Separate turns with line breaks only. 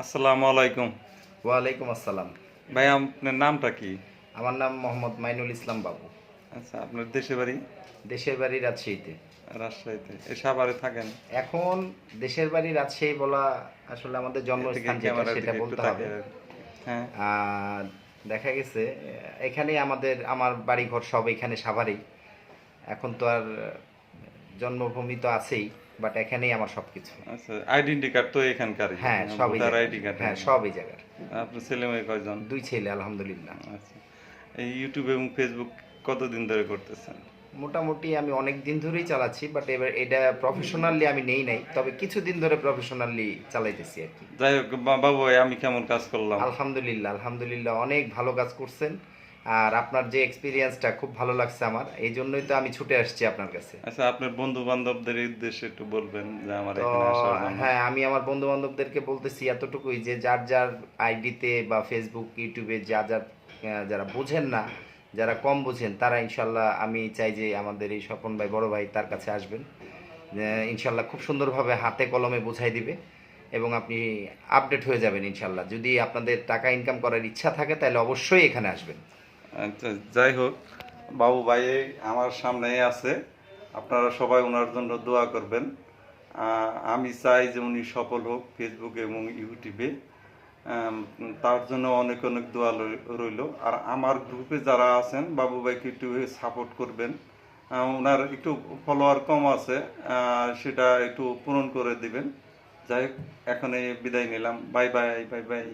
আসসালামু আলাইকুম।
ওয়ালাইকুম আসসালাম।
ভাই আপনার নামটা কি?
আমার নাম মোহাম্মদ মাইনুল ইসলাম বাবু।
আচ্ছা আপনার দেশে বাড়ি?
দেশের বাড়ি রাজশাহীতে।
রাজশাহীতে। এ সাভারে থাকেন?
এখন দেশের বাড়ি রাজশাহী বলা আসলে আমাদের জন্মস্থান যেটা সেটা বলতে হবে।
হ্যাঁ।
দেখা গেছে এখানেই আমাদের আমার বাড়ি ঘর সব এখানে সাভারেই। এখন তো আর জন্মভূমি তো আছেই। বাট এখানেই আমার সবকিছু।
আচ্ছা আইডেন্টি কার্ড তো এখানকার
হ্যাঁ সব এই জায়গার।
আইডি কার্ড
হ্যাঁ সব এই জায়গার
আপনার ছেলে মেয়ে কয়জন?
দুই ছেলে আলহামদুলিল্লাহ।
আচ্ছা এই ইউটিউব এবং ফেসবুক কতদিন ধরে করতেছেন?
মোটামুটি আমি অনেক দিন ধরেই চালাচ্ছি বাট এবার এটা প্রফেশনালি আমি নেই নাই তবে কিছুদিন ধরে প্রফেশনালি চালাইতেছি আর কি।
যাই হোক বাবু আমি কেমন কাজ করলাম?
আলহামদুলিল্লাহ আলহামদুলিল্লাহ অনেক ভালো কাজ করছেন। আর আপনার যে এক্সপিরিয়েন্সটা খুব ভালো লাগছে আমার এই জন্যই তো আমি ছুটে আসছি আপনার কাছে।
আচ্ছা আপনার বন্ধু বান্ধবদের উদ্দেশ্যে একটু বলবেন যে আমার
হ্যাঁ আমি আমার বন্ধু বান্ধবদেরকে বলতেছি এতটুকুই যে যার যার আইডিতে বা ফেসবুক ইউটিউবে যা যার যারা বোঝেন না যারা কম বোঝেন তারা ইনশাল্লাহ আমি চাই যে আমাদের এই স্বপন ভাই বড় ভাই তার কাছে আসবেন। ইনশাল্লাহ খুব সুন্দরভাবে হাতে কলমে বোঝাই দিবে এবং আপনি আপডেট হয়ে যাবেন ইনশাল্লাহ। যদি আপনাদের টাকা ইনকাম করার ইচ্ছা থাকে তাহলে অবশ্যই এখানে আসবেন।
যাই হোক, বাবু ভাই আমার সামনেই আছে। আপনারা সবাই ওনার জন্য দোয়া করবেন। আমি চাই যে উনি সফল হোক ফেসবুক এবং ইউটিউবে। তার জন্য অনেক অনেক দোয়া রইল। আর আমার গ্রুপে যারা আছেন, বাবু ভাইকে একটু সাপোর্ট করবেন। ওনার একটু ফলোয়ার কম আছে সেটা একটু পূরণ করে দিবেন। যাই হোক এখন বিদায় নিলাম। Bye bye bye bye.